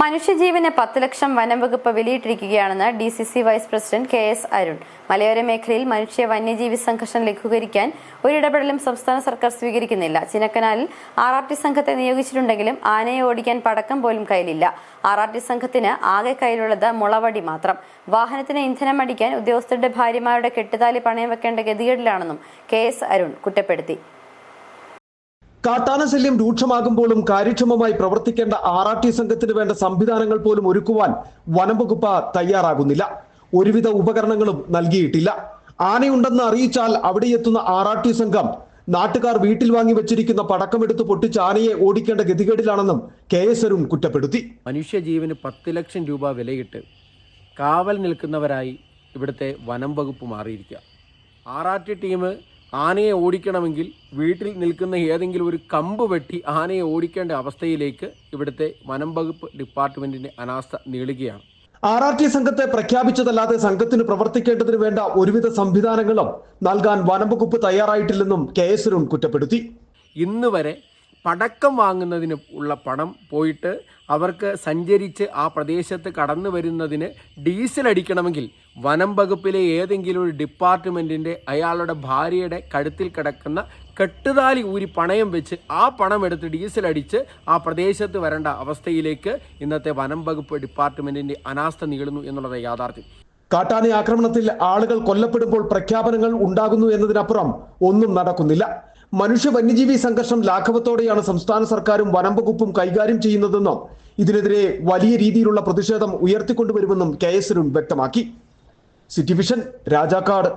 മനുഷ്യജീവന് പത്ത് ലക്ഷം വനംവകുപ്പ് വിലയിട്ടിരിക്കുകയാണെന്ന് D C C vice president K S Arun. മലയോര മേഖലയിൽ മനുഷ്യ വന്യജീവി സംഘർഷം ലഘൂകരിക്കാൻ ഒരിടപെടലും സംസ്ഥാന സർക്കാർ സ്വീകരിക്കുന്നില്ല. ചിനക്കനാലിൽ ആർ ആർ ടി സംഘത്തെ നിയോഗിച്ചിട്ടുണ്ടെങ്കിലും ആനയെ ഓടിക്കാൻ പടക്കം പോലും കയ്യിലില്ല. ആർ ആർ ടി സംഘത്തിന് ആകെ കയ്യിലുള്ളത് മുളവടി മാത്രം. വാഹനത്തിന് ഇന്ധനം അടിക്കാൻ ഉദ്യോഗസ്ഥരുടെ ഭാര്യമാരുടെ കെട്ടുതാലി പണയം വെക്കേണ്ട ഗതികേടിലാണെന്നും കെ എസ് അരുൺ കുറ്റപ്പെടുത്തി. കാട്ടാന ശല്യം രൂക്ഷമാകുമ്പോഴും കാര്യക്ഷമമായി പ്രവർത്തിക്കേണ്ട ആർ ആർ ടി സംഘത്തിന് വേണ്ട സംവിധാനങ്ങൾ പോലും ഒരുക്കുവാൻ വനംവകുപ്പ് തയ്യാറാകുന്നില്ല. ഒരുവിധ ഉപകരണങ്ങളും നൽകിയിട്ടില്ല. ആനയുണ്ടെന്ന് അറിയിച്ചാൽ അവിടെ എത്തുന്ന ആർ ആർ ടി സംഘം നാട്ടുകാർ വീട്ടിൽ വാങ്ങി വെച്ചിരിക്കുന്ന പടക്കമെടുത്ത് പൊട്ടിച്ച് ആനയെ ഓടിക്കേണ്ട ഗതികേടിലാണെന്നും കെ എസ് അരുൺ കുറ്റപ്പെടുത്തി. മനുഷ്യജീവന് പത്ത് ലക്ഷം രൂപ വിലയിട്ട് കാവൽ നിൽക്കുന്നവരായി ഇവിടുത്തെ വനം വകുപ്പ് മാറിയിരിക്കുക. ആർ ആർ ടി ടീം ആനയെ ഓടിക്കണമെങ്കിൽ വീട്ടിൽ നിൽക്കുന്ന ഏതെങ്കിലും ഒരു കമ്പ് വെട്ടി ആനയെ ഓടിക്കേണ്ട അവസ്ഥയിലേക്ക് ഇവിടുത്തെ വനം വകുപ്പ് ഡിപ്പാർട്ട്മെന്റിന്റെ അനാസ്ഥ നീളുകയാണ്. ആർ ആർ ടി സംഘത്തെ പ്രഖ്യാപിച്ചതല്ലാതെ സംഘത്തിന് പ്രവർത്തിക്കേണ്ടതിന് വേണ്ട ഒരുവിധ സംവിധാനങ്ങളും നൽകാൻ വനം വകുപ്പ് തയ്യാറായിട്ടില്ലെന്നും കെ എസ് കുറ്റപ്പെടുത്തി. ഇന്ന് വരെ പടക്കം വാങ്ങുന്നതിന് ഉള്ള പണം പോയിട്ട് അവർക്ക് സഞ്ചരിച്ച് ആ പ്രദേശത്ത് കടന്നു വരുന്നതിന് ഡീസൽ അടിക്കണമെങ്കിൽ വനം വകുപ്പിലെ ഏതെങ്കിലും ഒരു ഡിപ്പാർട്ട്മെന്റിന്റെ അയാളുടെ ഭാര്യയുടെ കഴുത്തിൽ കിടക്കുന്ന കെട്ടുതാലി ഊരി പണയം വെച്ച് ആ പണം എടുത്ത് ഡീസൽ അടിച്ച് ആ പ്രദേശത്ത് വരേണ്ട അവസ്ഥയിലേക്ക് ഇന്നത്തെ വനം വകുപ്പ് ഡിപ്പാർട്ട്മെന്റിന്റെ അനാസ്ഥ നീളുന്നു എന്നുള്ളത് യാഥാർത്ഥ്യം. കാട്ടാന ആക്രമണത്തിൽ ആളുകൾ കൊല്ലപ്പെടുമ്പോൾ പ്രഖ്യാപനങ്ങൾ ഉണ്ടാകുന്നു എന്നതിനപ്പുറം ഒന്നും നടക്കുന്നില്ല. മനുഷ്യ വന്യജീവി സംഘർഷം ലാഘവത്തോടെയാണ് സംസ്ഥാന സർക്കാരും വനം വകുപ്പും കൈകാര്യം ചെയ്യുന്നതെന്നും ഇതിനെതിരെ വലിയ രീതിയിലുള്ള പ്രതിഷേധം ഉയർത്തിക്കൊണ്ടുവരുമെന്നും കെ എസ് അരുൺ വ്യക്തമാക്കി. City vision Rajakkad.